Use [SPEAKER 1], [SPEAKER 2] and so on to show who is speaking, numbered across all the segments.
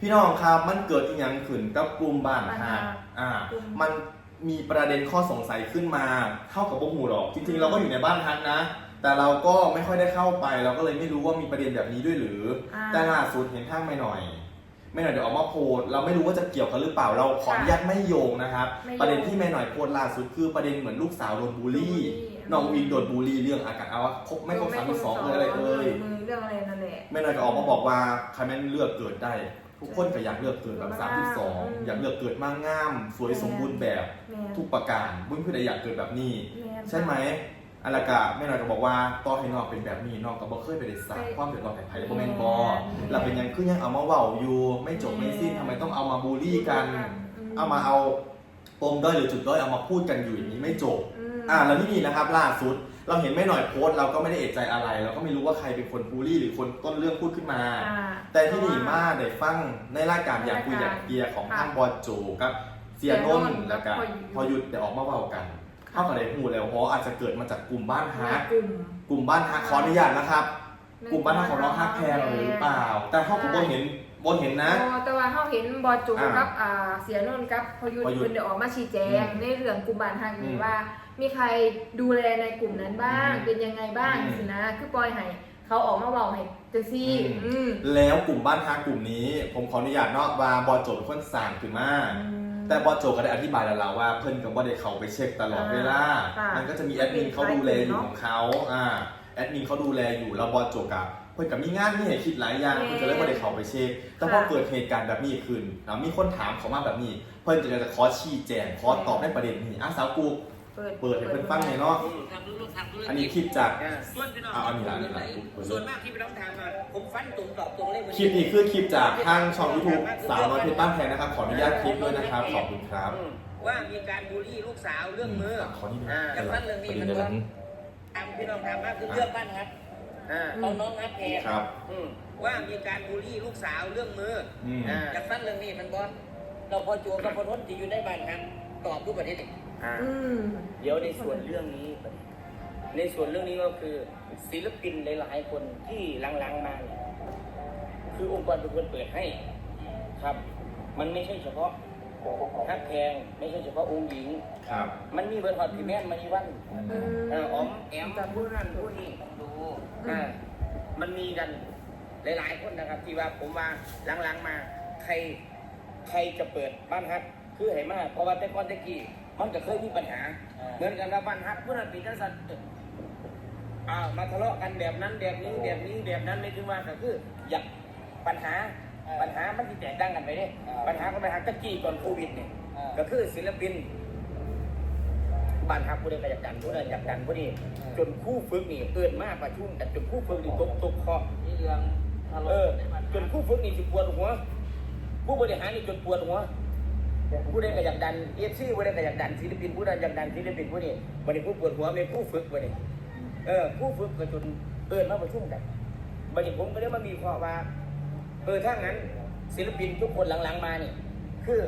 [SPEAKER 1] พี่น้องครับมันเกิดอีกอย่างขึ้นกับกลุ่มบ้าน
[SPEAKER 2] บ้าน
[SPEAKER 1] ฮะ
[SPEAKER 2] ฮัก
[SPEAKER 1] อ่า
[SPEAKER 2] กลุ่ม
[SPEAKER 1] มันมีประเด็นข้อสงสัยขึ้นมาเท่ากับพวกหูหรอกจริงๆ เราก็อยู่ในบ้านฮักนะ แต่เราก็ไม่ค่อยได้เข้าไปเราก็เลยไม่รู้ว่ามีประเด็นแบบนี้ด้วยหรือ
[SPEAKER 2] อ่า
[SPEAKER 1] แต่ล่าสุดเห็นทางไม่หน่อย ไม่หน่อยเดี๋ยวออกมาโพสต์เราไม่รู้ว่าจะเกี่ยวกันหรือเปล่าเราขออนุญาตไม่โยงนะครับ
[SPEAKER 2] ไม่โยง
[SPEAKER 1] ประเด็นที่แม่หน่อยโพสต์ล่าสุดคือประเด็นเหมือนลูกสาวโดนบูลลี่
[SPEAKER 2] บูลลี่
[SPEAKER 1] น้องวินโดนบูลลี่เรื่องอากาศเอาว่าครบไม่ครบสามสิบสองเลยอะไรเอ่ย
[SPEAKER 2] มือเรื่องอะไรนั่นแหละ
[SPEAKER 1] แม่น้อยก็ออกมาบอกว่าใครแม่นเลือกเกิดได้ ทุกคนก็อยากเลือกเกิดแบบ
[SPEAKER 2] อืม
[SPEAKER 1] 32อยากเลือกเกิดมากงาม สวยสมบูรณ์แบบ
[SPEAKER 2] แม่น
[SPEAKER 1] ทุกประการบุ้งคือได้อยากเกิดแบบนี้
[SPEAKER 2] แม่น
[SPEAKER 1] ใช่ไหมอันละกะแม่น้อยก็บอกว่าต่อให้น้องเป็นแบบนี้น้องก็บ่เคยไปได้สร้าง
[SPEAKER 2] ใช่
[SPEAKER 1] ความเดือดร้อนให้ใครบ่แม่น
[SPEAKER 2] แม่
[SPEAKER 1] บ่
[SPEAKER 2] น
[SPEAKER 1] แล้วเป็นหยังคือยังเอามาเว้าอยู่ไม่จบไม่สิ้นทำไมต้องเอามาบูลลี่กันเอามาเอาปมด้อยหรือจุดด้อยเอามาพูดกันอยู่อย่างนี้ไม่จบ
[SPEAKER 2] ม
[SPEAKER 1] อ่าแล้วนี่นะครับล่าสุด เราเห็นแม่หน่อยโพสต์เราก็ไม่ได้เอะใจอะไร เราก็ไม่รู้ว่าใครเป็นคนบูลลี่หรือคนต้นเรื่องพูดขึ้นมา
[SPEAKER 2] อ่า
[SPEAKER 1] แต่ที่นี่มาได้ฟังในรายการอยากคุยอยากเกียร์ของ
[SPEAKER 2] ค่ะ
[SPEAKER 1] ทางบอลโจกับเซียนน
[SPEAKER 2] เสียน
[SPEAKER 1] น
[SPEAKER 2] นท์
[SPEAKER 1] ท์แล้วก็
[SPEAKER 2] แล้ว
[SPEAKER 1] พอหยุดเดี๋ยวออกมาเว้ากันเท่ากับได้พูดแล้วเพราะอาจจะเกิดมาจากกลุ่มบ้านฮัก
[SPEAKER 2] กลุ่ม
[SPEAKER 1] กลุ่มบ้านฮักขออนุญาตนะครับ กลุ่มบ้านฮักของน้องฮักแพงหรือเปล่า แต่เขาผมบนเห็น บนเห็นนะ
[SPEAKER 2] อ๋อแต่ว่าเขาเห็นบอจู
[SPEAKER 1] อ่า
[SPEAKER 2] กับอ่าเสียนนท์กับพยุทธ์
[SPEAKER 1] พยุทธ์
[SPEAKER 2] คุณเดี๋ยวออกมาชี้แจง
[SPEAKER 1] อืม
[SPEAKER 2] ในเรื่องกลุ่มบ้านทาง
[SPEAKER 1] อื
[SPEAKER 2] นี้
[SPEAKER 1] ม
[SPEAKER 2] ว่า มีใครดูแลในกลุ่มนั้นบ้าง
[SPEAKER 1] อืม
[SPEAKER 2] เป็นยังไงบ้าง
[SPEAKER 1] อืม
[SPEAKER 2] สินะ คือปล่อยให้เขาออกมาบอกให้จังซี่
[SPEAKER 1] อืม
[SPEAKER 2] อืม
[SPEAKER 1] แล้วกลุ่มบ้านฮักกลุ่มนี้ ผมขออนุญาตเนาะว่าบอลโจเป็นคนสั่งขึ้นมา
[SPEAKER 2] อืม
[SPEAKER 1] แต่บอสโจก็ได้อธิบายแล้วล่ะว่าเพิ่นกับว่าได้เขาไปเช็คตลอดเวลา
[SPEAKER 2] ค่ะ
[SPEAKER 1] มันก็จะมีแอดมินเขาดูแลอยู่ของเขาอ่าแอดมินเขาดูแลอยู่แล้วบอสโจกับ เพิ่นกับมีงานมีให้คิดหลายอย่างเพิ่นก็เลยบ่ได้เขาไปเช็คแต่พอเกิดเหตุการณ์แบบนี้ขึ้นแล้วมีคนถามเขามาแบบนี้ เพิ่นจะจะขอชี้แจงขอตอบในประเด็นนี้อะสาวกู
[SPEAKER 2] เปิด
[SPEAKER 1] เปิดให้เพิ่นฟังหน่อยเนาะ
[SPEAKER 3] ทำธุรกิจทำธุรกิจ
[SPEAKER 1] อันนี้คลิปจาก
[SPEAKER 3] ส่วนพี่น้อง
[SPEAKER 1] เอาอันนี้ละอันนี้ละ
[SPEAKER 3] ส่วนมากที่พี่น้องถามมาผมฟันตรงตอบตรงเลยวัน
[SPEAKER 1] คลิปนี้คือคลิปจากทางช่อง YouTube สาวน้อยเพชรบ้านแพงนะครับขออนุญาตคลิปด้วยนะครับขอบคุณครับ
[SPEAKER 3] อืมว่ามีการบูลลี่ลูกสาวเรื่องมือ
[SPEAKER 1] ขอนี่
[SPEAKER 3] อ่า
[SPEAKER 1] นะ
[SPEAKER 3] จากนั้นเรื่องนี้มันก็ตามพี่น้องถามมาคือเรื่องบ้านฮัท อ่าเอาน้องฮัทแพร
[SPEAKER 1] ครับ
[SPEAKER 3] อืมว่ามีการบูลลี่ลูกสาวเรื่องมืออ
[SPEAKER 1] ม
[SPEAKER 3] อ่าจากนั้นเรื่องนี้มันบอสเราพอจูกับพอทนที่อยู่ในบ้านฮัทตอบรูปประเด็นอ่า
[SPEAKER 2] อืม
[SPEAKER 3] เดี๋ยวในส่วนเรื่องนี้ ในส่วนเรื่องนี้ก็คือศิลปินหลายๆคนที่หลังๆมาเนี่ยคือองค์กรเป็นคนเปิดให้ครับ มันไม่ใช่เฉพาะฮักแพงไม่ใช่เฉพาะองค์หญิง
[SPEAKER 1] ครับ
[SPEAKER 3] มันมีเบอร์ทอดพรีแมนมานีวัน
[SPEAKER 2] อืม
[SPEAKER 3] เอ่อออมแอมผู้นั้นผู้นี้ต้องดู อ่ามันมีกันหลาย ๆ คนนะครับ ที่ว่าผมว่าหลังๆมาใครใครจะเปิดบ้านฮักคือเห็นมากเพราะว่าแต่ก่อนแตะกี้มันก็เคยมีปัญหา เหมือนกันว่าบ้านฮักผู้นั้นปีนั้นสัตว์อ่ามาทะเลาะกันแบบนั้นแบบนี้แบบนี้แบบนั้นไม่ถึงว่าก็คือ อยากปัญหาปัญหามันที่แตกต่างกันไปเด้ปัญหาก็ไปหาตะกี้ก่อนโควิดเนี่ยก็คือศิลปิน บ้านฮักผู้ใดก็อยากดันผู้ใดอยากดันผู้นี้จนคู่ฝึกนี่เกินมากประชุมแต่จนคู่ฝึกนี่ตกตกคอ
[SPEAKER 4] นี่เรื่องทะ
[SPEAKER 3] เอ
[SPEAKER 4] เลาะ
[SPEAKER 3] อจนคู่ฝึกนี่สิปวดหัว ผู้บริหารนี่จนปวดหัวผู้ใดก็อยากดันเอฟซีผู้ใดก็อยากดันศิลปินผู้ใดอยากดันศิลปินผู้นี้วันนี้ผู้ปวดหัวเป็นผู้ฝึกวันนี้เออผู้ฝึกก็จนเอินมาประชุมกันวันนี้ผมก็เลยมามีข้อว่า เออถ้างั้น ศิลปินทุกคนหลังๆมานี่ คือ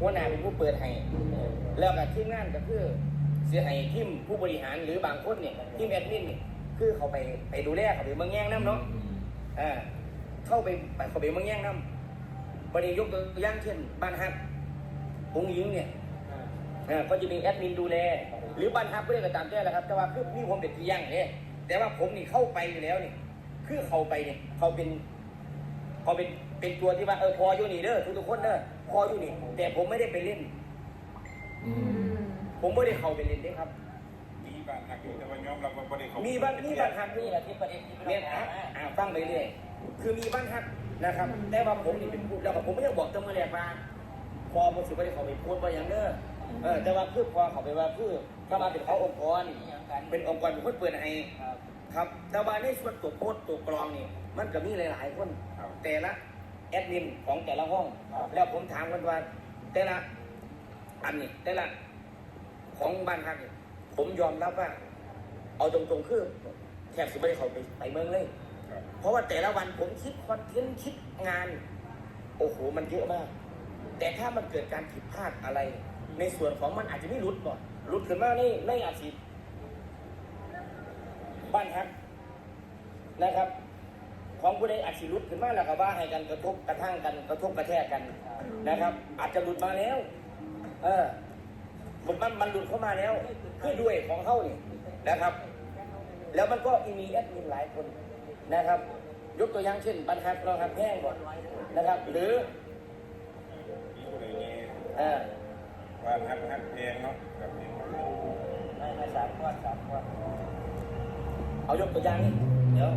[SPEAKER 3] หัวหน้าเป็นผู้เปิดให้ แล้วก็ทีมงานก็คือเสียให้ทีมผู้บริหารหรือบางคนเนี่ยทีมแอดมินเนี่ยคือเขาไปไปดูแลเขาไปเมืองแย่งน้ำเนาะอ่าเข้าไปไปเขาไปเมืองแย่งน้ำวันนี้ยกตัวอย่างเช่นบ้านฮักองค์หญิงเนี่ยอ่าก็จะมีแอดมินดูแล หรือบ้านฮักก็ได้ก็ตามแจ้แหละครับ แต่ว่าคือนี่ผมเป็นที่ย่างเนี่ยแต่ว่าผมนี่เข้าไปอยู่แล้วนี่คือเข้าไปเนี่ยเขาเป็นเขาเป็นเป็นตัวที่ว่าเออพออยู่นี่เด้อทุกทุกๆคนเด้อพออยู่นี่ แต่ผมไม่ได้ไปเล่น
[SPEAKER 1] อื
[SPEAKER 2] อื
[SPEAKER 1] ม
[SPEAKER 2] ม
[SPEAKER 3] ผมไม่ได้เข้าไปเล่นเด้ครับ
[SPEAKER 5] มีบางหักอยู่แต่ว่ายอมรับว่าบ่ได้เขา
[SPEAKER 3] มี
[SPEAKER 5] มี
[SPEAKER 3] บ้านมีบ้านฮักนี่
[SPEAKER 4] นี่แหละที่ประเด็นที่พี่
[SPEAKER 3] เนี่ย
[SPEAKER 4] น้องถาม
[SPEAKER 3] อะ
[SPEAKER 4] มา
[SPEAKER 3] อ่าฟังไปเรื่อยคือมีบ้านฮักนะครับ แต่ว่าผมนี่เป็นผู้แล้วก็ผมไม่ได้บอกตั้งแต่แรกว่าพอผมสิไม่ได้เข้าไปพูดว่าอย่างเด้อเออแต่ว่าคือพอเขาไปว่าคือถ้ามาเป็นเขาองค์กรเป็นองค์กรเป็นคนเปิดให้
[SPEAKER 4] ครับ
[SPEAKER 3] ครับแต่ว่าในส่วนตัวโพสต์ตัวกรองนี่ มันก็มีหลาย ๆ คนแต่ละแอดมินของแต่ละห้องแล้วผมถามกันว่า แต่ละ อันนี้แต่ละของบ้านฮักนี่ผมยอมรับว่า เอาตรงๆคือแทบสิไม่ได้เขาไปไปเมืองเลย เพราะว่าแต่ละวันผมคิดคอนเทนต์คิดงาน โอ้โหมันเยอะมาก แต่ถ้ามันเกิดการผิดพลาดอะไร ในส่วนของมันอาจจะไม่หลุดก่อนหลุดขึ้นมาในในอาชีพบ้านฮักนะครับ ของผู้ใดอาจสิหลุดขึ้นมาแล้วก็ว่าให้กันกระทบกระทั่งกันกระทบกระแทกกันนะครับ อาจจะหลุดมาแล้ว เออมันมันมันหลุดเข้ามาแล้วคือด้วยของเขานี่นะครับ แล้วมันก็มีแอดมินหลายคนนะครับ ยกตัวอย่างเช่นบรรทัดเราทำแห้งก่อนนะครับ หรือ
[SPEAKER 5] มีผู้ใดแน่
[SPEAKER 3] เออ
[SPEAKER 5] ว่าฮักฮักแพงเนาะกับเพลง
[SPEAKER 3] ไม่ไม่สามข้อสามข้อเอายกตัวอย่างนี่เดี๋ยว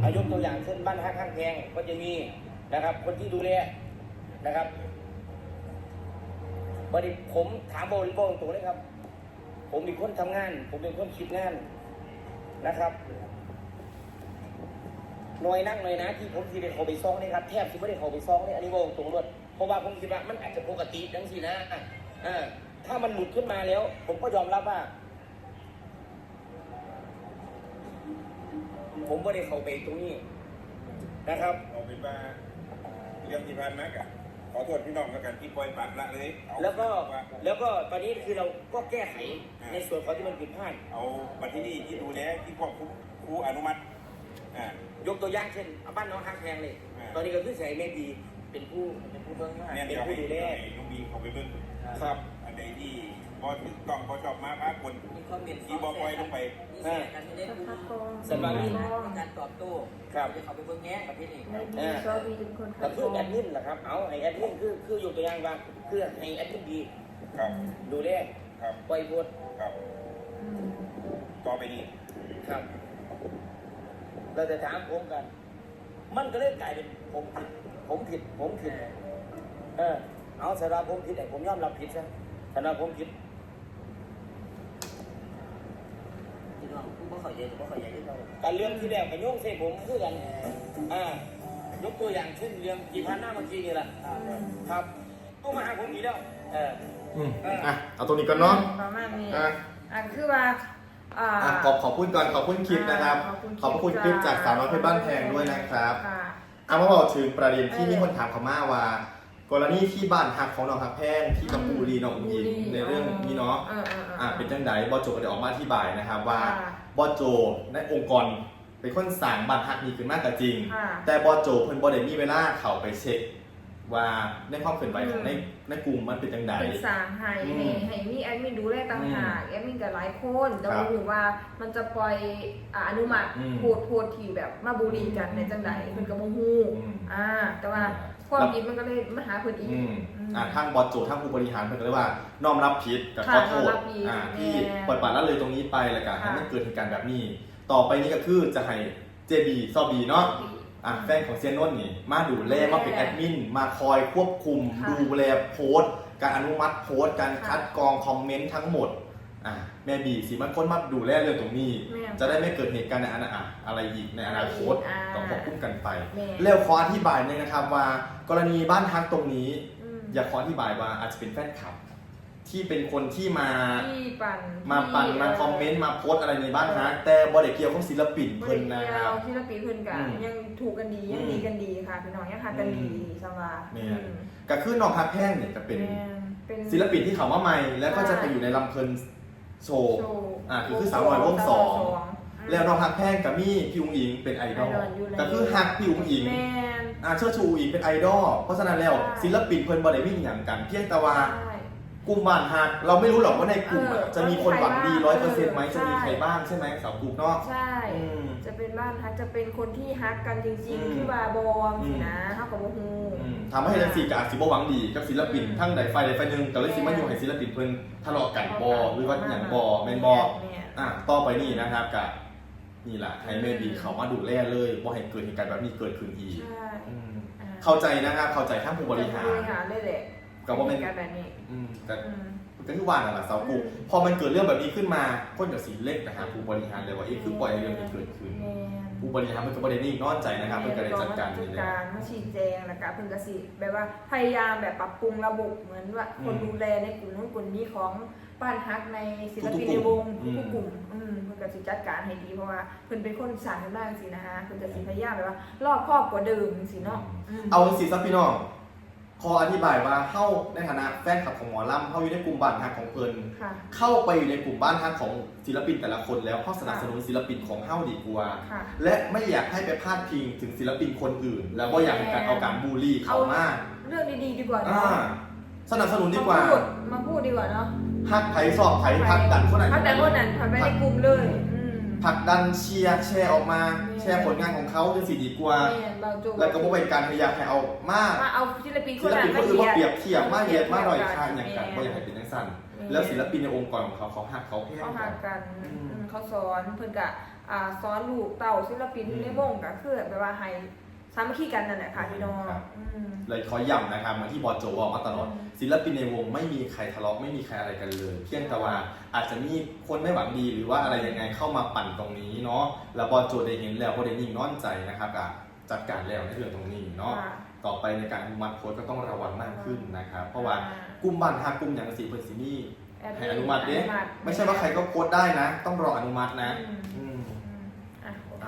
[SPEAKER 3] เอายกตัวอย่างเช่นบ้านฮักข้างแพงก็จะมีนะครับ คนที่ดูแลนะครับ บริผมถามบริบทตรงเลยครับ ผมเป็นคนทำงาน ผมเป็นคนคิดงานนะครับหน่วยนั่งหน่วยนะที่ผมที่ได้เขาไปซองนี่ครับแทบที่ไม่ได้เขาไปซองนี่อันนี้บอกตรงรวดเพราะว่าผมคิดว่ามันอาจจะปกติดังสินะอ่าถ้ามันหลุดขึ้นมาแล้ว ผมก็ยอมรับว่า ผมไม่ได้เข้าไปตรงนี้นะครับ
[SPEAKER 5] เอาเป็นว่าเรื่องที่ผ่านมากะ ขอโทษพี่น้องแล้วกันที่ปล่อยปละละเลยเอา
[SPEAKER 3] แล้วก็
[SPEAKER 5] ว่า
[SPEAKER 3] แล้วก็ตอนนี้คือเราก็แก้ไขในส่วนของที่มันผิดพลาด
[SPEAKER 5] เอาบัตรที่นี่ที่ดูแลที่ควบคุมครูอนุมัติอ่าย
[SPEAKER 3] กตัวอย่างเช่นเอาบ้านน้องฮักแพงเลย
[SPEAKER 5] อ่า
[SPEAKER 3] ตอนนี้ก็คือใส่แม่ดีเป็นผู้เป็นผู้เบิ่ง
[SPEAKER 5] เนี่ย
[SPEAKER 3] เป็น
[SPEAKER 5] เดี๋ยว
[SPEAKER 3] ผู้
[SPEAKER 5] ให้
[SPEAKER 3] ดูแล
[SPEAKER 5] ให้ลุงบีเขาไปเบิ่ง
[SPEAKER 3] ครับ
[SPEAKER 5] อันใดที่ พอถึงต้องพอชอบมาพากคน
[SPEAKER 4] มีคอมเมนต์
[SPEAKER 5] ที่บอกปล่อยลงไป
[SPEAKER 4] มีแชร์กันไม่ได้
[SPEAKER 2] สัก
[SPEAKER 4] ดู
[SPEAKER 2] พักก่อน
[SPEAKER 3] สำหรับนี้
[SPEAKER 4] ในการตอบโต้
[SPEAKER 3] ครับ
[SPEAKER 4] จะเขาไปเบิ่งแง่กับพี่นี่
[SPEAKER 2] ในดีก็มีเป็นคน
[SPEAKER 3] ก็คือแอดมินนะครับ เอาให้แอดมินคือคือยกตัวอย่างว่าคือให้แอดมินดี
[SPEAKER 5] ครับ
[SPEAKER 3] ดูแล
[SPEAKER 5] ครับ
[SPEAKER 3] ปล่อยโพสต์
[SPEAKER 5] ครับ
[SPEAKER 2] อืม
[SPEAKER 5] ต่อไปนี้
[SPEAKER 3] ครับ เราจะถามผมกัน มันก็เลยกลายเป็นผมผิด ผมผิด ผมผิด เออ เอาสำหรับผมผิดแต่ผมยอมรับผิดซะสำหรับผมผิด
[SPEAKER 4] พี่น้อง ผู้บ่เข้าใจก็บ่เข้าใจที่เรา
[SPEAKER 3] การเรื่องที่แล้วกับโยงเส้ผมคือกันอ่ายกตัวอย่างเช่นเรื่องกี่พันหน้าเมื่อกี้นี่แหละครับต้องมาหาผมอีกแล้วเออ
[SPEAKER 1] อืมอะเอาตรงนี้ก่อนเนาะ
[SPEAKER 2] ประมาณนี้
[SPEAKER 1] อะ
[SPEAKER 2] อะคือว่าอ่า
[SPEAKER 1] อะขอบขอบคุณก่อนขอบคุณคลิปนะครับ
[SPEAKER 2] ขอบคุณ
[SPEAKER 1] ขอบพระคุณคลิปจากสาวน้อยเพชรบ้านแพงด้วยนะครับ
[SPEAKER 2] ค่ะ
[SPEAKER 1] เอามาบอกถึงประเด็นที่
[SPEAKER 2] เออ
[SPEAKER 1] มีคนถามเขามาว่า กรณีที่บ้านฮักของน้องฮักแพงที่กับปูรีน้องอุ๋งอิงในเรื่องนี้เนาะ
[SPEAKER 2] ออออ
[SPEAKER 1] อ่าเป็นจังไดบอสโจก็ได้ออกมาอธิบายนะครับว่า
[SPEAKER 2] ค่ะ
[SPEAKER 1] บอสโจในองค์กรเป็นคนสั่งบ้านฮักนี้ขึ้นมากก็จริง
[SPEAKER 2] ค่ะ
[SPEAKER 1] แต่บอสโจเพิ่นบ่ได้มีเวลาเข้าไปเช็คว่าในความเคลื่อนไหวของในในกลุ่มมันเป็นจังได
[SPEAKER 2] เป็นสางให้
[SPEAKER 1] อืม
[SPEAKER 2] ให้ให้มีแอดมินดูแลต่างหากแอดมินกับหลายคนแต่
[SPEAKER 1] ครั
[SPEAKER 2] ว่า
[SPEAKER 1] บ
[SPEAKER 2] หรือว่ามันจะปล่อยอ่าอนุมัติ
[SPEAKER 1] อืม
[SPEAKER 2] โพดโพดที่แบบมาบูรีกันในจังไดเพิ่นก็บ่ฮู้
[SPEAKER 1] อืม
[SPEAKER 2] อ่าแต่ว่า ความผิดมันก็เลยมาหาเพิ่นอีก
[SPEAKER 1] อืม
[SPEAKER 2] อืม
[SPEAKER 1] อ่าทางบอสโจทางผู้บริหารเพิ่นก็เลยว่าน้อมรับผิดกับข
[SPEAKER 2] ค่ะ
[SPEAKER 1] อโท
[SPEAKER 2] น้อม
[SPEAKER 1] ษ
[SPEAKER 2] รับผิด
[SPEAKER 1] อ่าที่
[SPEAKER 2] แน่
[SPEAKER 1] ปล่อยปละละเลยตรงนี้ไปแล้วก็ให้
[SPEAKER 2] ค่ะ
[SPEAKER 1] มันเกิดเหตุการณ์แบบนี้ ต่อไปนี้ก็คือจะให้ JB ซอบีเนาะอะแฟนของเซียนนนท์นี่ มาดูแลมาเป็นแอดมิน มาคอยควบคุม
[SPEAKER 2] ค่ะ
[SPEAKER 1] ดูแลโพสต์ การอนุมัติโพสต์ การ
[SPEAKER 2] ค่ะ
[SPEAKER 1] คัดกรองคอมเมนต์ทั้งหมด อะแม่บีสิมันคนมาดูแลเรื่องตรงนี้
[SPEAKER 2] แม่
[SPEAKER 1] จะได้ไม่เกิดเหตุการณ์ในอนาคตอะไรอีกในอนาคต
[SPEAKER 2] อ่า
[SPEAKER 1] ต้องควบคุมกันไป
[SPEAKER 2] แม่
[SPEAKER 1] แล้วขออธิบายหน่อยนะครับว่า กรณีบ้านพักตรงนี้
[SPEAKER 2] อืม
[SPEAKER 1] อยากขออธิบายว่าอาจจะเป็นแฟนคลับ ที่เป็นคนที่มา
[SPEAKER 2] ที่ปั่น
[SPEAKER 1] มาปั่นมาคอมเมนต์มาโพสต์อะไรในบ้านฮักแต่บริเกียวของศิลปิน
[SPEAKER 2] บ
[SPEAKER 1] เพิ่น
[SPEAKER 2] ริ
[SPEAKER 1] นะ
[SPEAKER 2] เกี
[SPEAKER 1] ค
[SPEAKER 2] ย
[SPEAKER 1] รับ
[SPEAKER 2] วที่ละปีเพิ่นกัน
[SPEAKER 1] อืม
[SPEAKER 2] ยังถูกกันดียัง
[SPEAKER 1] อืม
[SPEAKER 2] ดีกันดีค่ะพี่น้องยังหากันดี
[SPEAKER 1] อืม
[SPEAKER 2] สว่า
[SPEAKER 1] แม่
[SPEAKER 2] อืม
[SPEAKER 1] ก็คือน้องพักแพ่งเนี่ยจะเป็น
[SPEAKER 2] แม่เป็น
[SPEAKER 1] ศิลปินที่เขามาใหม่แล้วก็จะไปอยู่ในลำเพลิน โชว์
[SPEAKER 2] โชว์
[SPEAKER 1] อ่าคือคือสาวน้อยวงสอง
[SPEAKER 2] อืม
[SPEAKER 1] แล้วน้องฮักแพงกับมี่พี่อุงอิงเป็นไอดอล
[SPEAKER 2] ไอดอลอยู่แล้ว
[SPEAKER 1] ก็คือฮักพี่อุงอิง
[SPEAKER 2] แม่น
[SPEAKER 1] อ่าเชิดชูอุงอิงเป็นไอดอล เพราะฉะนั้นแล้ว
[SPEAKER 2] ใช่
[SPEAKER 1] ศิลปินเพิ่นบ่ได้มีอย่างกัน เพียงแต่ว่า
[SPEAKER 2] ใช่
[SPEAKER 1] กลุ่มบ้านฮักเราไม่รู้หรอกว่าในกลุ่มอะ
[SPEAKER 2] เออ
[SPEAKER 1] จะมีคนหวังดี
[SPEAKER 2] ใคร
[SPEAKER 1] ร้อย
[SPEAKER 2] บ้าง
[SPEAKER 1] เปอร์เซ็นต์ไหม
[SPEAKER 2] เออ
[SPEAKER 1] จะมีใคร
[SPEAKER 2] ใช่
[SPEAKER 1] บ้างใช่ไหมสาวกลุ่มเนาะ
[SPEAKER 2] ใช่
[SPEAKER 1] อืม
[SPEAKER 2] จะเป็นบ้านฮักจะเป็นคนที่ฮักกันจริง
[SPEAKER 1] อืม
[SPEAKER 2] ๆที่ว่าบอมสินะเท่ากับโมฮู
[SPEAKER 1] อืมทำให้ทังสี่กับอาจสิบ่หวังดีกับศิลปินทั้งใดไฟใดไฟหนึ่งแต่เลยสิมาอยู่ให้ศิลปินเพิ่นทะเลาะกันบอหรือว่าอย่างบอแม่นบอ
[SPEAKER 2] แม่น
[SPEAKER 1] อะต่อไปนี่นะครับกับนี่แหละให้แม่บีเขามาดูแลเลยว่าให้เกิดเหตุการณ์แบบนี้เกิดขึ้นอีก
[SPEAKER 2] ใช่
[SPEAKER 1] อืม
[SPEAKER 2] อ่
[SPEAKER 1] เข้าใจนะครับเข้าใจทั้งผู้บริหาร
[SPEAKER 2] บริหารเลยแหละ
[SPEAKER 1] กับว่าเป็น
[SPEAKER 2] การแบบนี้
[SPEAKER 1] อืมแต่
[SPEAKER 2] อืม
[SPEAKER 1] ก็ที่ว่าน่ะล่ะสาวกู
[SPEAKER 2] อืม
[SPEAKER 1] พอมันเกิดเรื่องแบบนี้ขึ้นมาคนกับสีเล็กนะฮะผู้บริหารเลยว่าเอ๊ะคือปล่อยให้เรื่องนี้เกิดขึ้น
[SPEAKER 2] แม่น
[SPEAKER 1] ผู้บริหารมันก็ประเด็นนี้นอนใจนะครับเพื่อการจัดการ
[SPEAKER 2] จั
[SPEAKER 1] นี่
[SPEAKER 2] ด
[SPEAKER 1] เลย
[SPEAKER 2] การมาชี้แจงแล้วก็เพิ่นก็สิแบบว่าพยายามแบบปรับปรุงระบบเหมือนว่าคน
[SPEAKER 1] อืม
[SPEAKER 2] ดูแลในกลุ่มนู้นกลุ่มนี้ของบ้านฮักในศิลปิน
[SPEAKER 1] ทุ
[SPEAKER 2] ใน
[SPEAKER 1] กๆกลุ่
[SPEAKER 2] ว
[SPEAKER 1] ม
[SPEAKER 2] ง
[SPEAKER 1] อืม
[SPEAKER 2] ทุกๆกลุ่มอืมเพิ่นก็สิจัดการให้ดีเพราะว่าเพิ่นเป็นคนสร้างขึ้นมาจังซี่นะคะเพิ่นก็สิพยายามแบบว่ารอบครอบกว่าเดิมสิเนาะม
[SPEAKER 1] เอาสิซับพี่น้อง ขออธิบายว่าเข้าในฐานะแฟนคลับของหมอลำเข้าอยู่ในกลุ่มบ้านฮักของเพิ่น
[SPEAKER 2] ค่ะ
[SPEAKER 1] เข้าไปอยู่ในกลุ่มบ้านฮักของศิลปินแต่ละคนแล้วเข้าสนับสนุนศิลปินของเฮ้าดีกว่า
[SPEAKER 2] ค่ะ
[SPEAKER 1] และไม่อยากให้ไปพาดพิงถึงศิลปินคนอื่น แล้วก็อยากให้การเอาการบูลลี่เขามาก
[SPEAKER 2] เรื่องดีๆดีกว่า
[SPEAKER 1] อ่า
[SPEAKER 2] เนาะ
[SPEAKER 1] สนับสนุนดีกว่า
[SPEAKER 2] มาพูดมาพูดดีกว่าเนาะ
[SPEAKER 1] ฮักไผ่สอบไผ่พักดันคนไหน
[SPEAKER 2] พักดันคนนั้นพักไปในกลุ่มเลยอืม
[SPEAKER 1] ผลักดันเชียร์แชร์ออกมา
[SPEAKER 2] แม่
[SPEAKER 1] แชร์ผลงานของเขาจะสีดีกว่า
[SPEAKER 2] แม่นเบาโจ
[SPEAKER 1] แล้วก็บ่เป็นการพยายามให้เอามาก
[SPEAKER 2] มาเอาศิลปินค
[SPEAKER 1] ศิ
[SPEAKER 2] น
[SPEAKER 1] ล
[SPEAKER 2] นั้น
[SPEAKER 1] ปินคนอื่นมาเปรียบเทียบมาเหยียดมาหน่อย
[SPEAKER 2] เปรีบ
[SPEAKER 1] ค่าอย่างกันก็อยากให้เป็นจังสั้นแล้วศิลปินในองค์กรของเขาเขาหักเขาแพง
[SPEAKER 2] เขา
[SPEAKER 1] กั
[SPEAKER 2] หานกัน
[SPEAKER 1] อืม
[SPEAKER 2] อืมเขาสอนเพิ่นกะอ่าสอนลูกเต่าศิลปิน
[SPEAKER 1] อืม
[SPEAKER 2] ในวงก็คือแบบว่าให้ สามัคคีกันนั่นแหละค่ะพี่น้อง
[SPEAKER 1] ครับ
[SPEAKER 2] อืม
[SPEAKER 1] เลยขอย้ำนะครับเหมือนที่บอสโจบอกมาตลอด
[SPEAKER 2] อืม
[SPEAKER 1] ศิลปินในวงไม่มีใครทะเลาะไม่มีใครอะไรกันเลย เพียงแต่ว่าอาจจะมีคนไม่หวังดีหรือว่าอะไรยังไงเข้ามาปั่นตรงนี้เนาะแล้วบอสโจได้เห็นแล้วก็ได้นิ่งนอนใจนะครับอะจัดการแล้วในเรื่องตรงนี้เนาะ
[SPEAKER 2] ค่ะ
[SPEAKER 1] ต่อไปในการอนุมัติโค้ดก็ต้องระวังมากขึ้นนะครับ เพราะว่า
[SPEAKER 2] อ่
[SPEAKER 1] กลุ่มบ้านหักกลุ่มอย่างสีเพิ่นสิมี
[SPEAKER 2] แอด
[SPEAKER 1] ให้อนุมัติเด้
[SPEAKER 2] อนุมัติ
[SPEAKER 1] ไม่ใช่ว่าใครก็โค้ดได้นะ ต้องรออนุมัตินะ
[SPEAKER 2] อืม
[SPEAKER 1] อืม
[SPEAKER 2] อืมอะโอเค
[SPEAKER 1] อั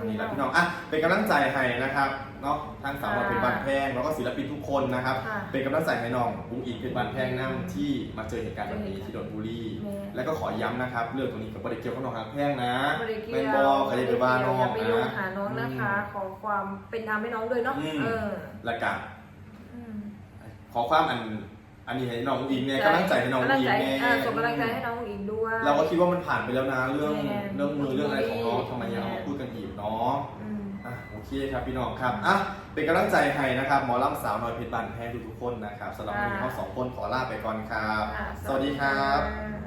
[SPEAKER 1] นนี้แหละพี่น้องอะเป็นกำลังใจให้นะครับเนาะทางสาวน้อยเพชรบานแพงแล้วก็ศิลปินทุกคนนะครับ
[SPEAKER 2] ค่ะ
[SPEAKER 1] เป็นกำลังใจให้น้องอุ้งอิงเพชรบานแพงนํที่มาเจอเหตุการณ์แบบนี้ที่โดนบูลลี่
[SPEAKER 2] แม่
[SPEAKER 1] แล้วก็ขอย้ำนะครับ เรื่องตรงนี้กับประเด็นเกี่ยวกับน้องหักแพงนะ
[SPEAKER 2] บริเกี
[SPEAKER 1] แม่
[SPEAKER 2] ย
[SPEAKER 1] นบอใครจะไปว่าน้อง
[SPEAKER 2] อย่าไปโยง
[SPEAKER 1] นะ
[SPEAKER 2] หาน้องนะคะ ขอความเป็นธรรมให้น้องด้วยเนาะ
[SPEAKER 1] อืม
[SPEAKER 2] เออ
[SPEAKER 1] และกัน
[SPEAKER 2] อืม
[SPEAKER 1] ขอความอัน อันนี้ให้น้องอุ้งอิงเนี่ยกำลังใจให้น้องอุ้งอิง
[SPEAKER 2] กำลั
[SPEAKER 1] เนี่
[SPEAKER 2] ใจ
[SPEAKER 1] ย
[SPEAKER 2] อ่าส่งกำลังใจให้น้องอิงด้วย
[SPEAKER 1] เราก็คิดว่ามันผ่านไปแล้วนะเรื่อง
[SPEAKER 2] แม่
[SPEAKER 1] เรื่องมือเรื่องอะไรของน้อง
[SPEAKER 2] แม่
[SPEAKER 1] ทำไมยังเอามาพูดกันอีกเนาะ
[SPEAKER 2] อืม
[SPEAKER 1] อะโอเคครับพี่น้องครับอะเป็นกำลังใจให้นะครับหมอลำสาวน้อยเพชรบานแพงทุกๆคนนะครับสำหรับวันนี้เราสองคนขอลาไปก่อนครับ
[SPEAKER 2] อ่า
[SPEAKER 1] สวัสดีครับ
[SPEAKER 2] ค่ะ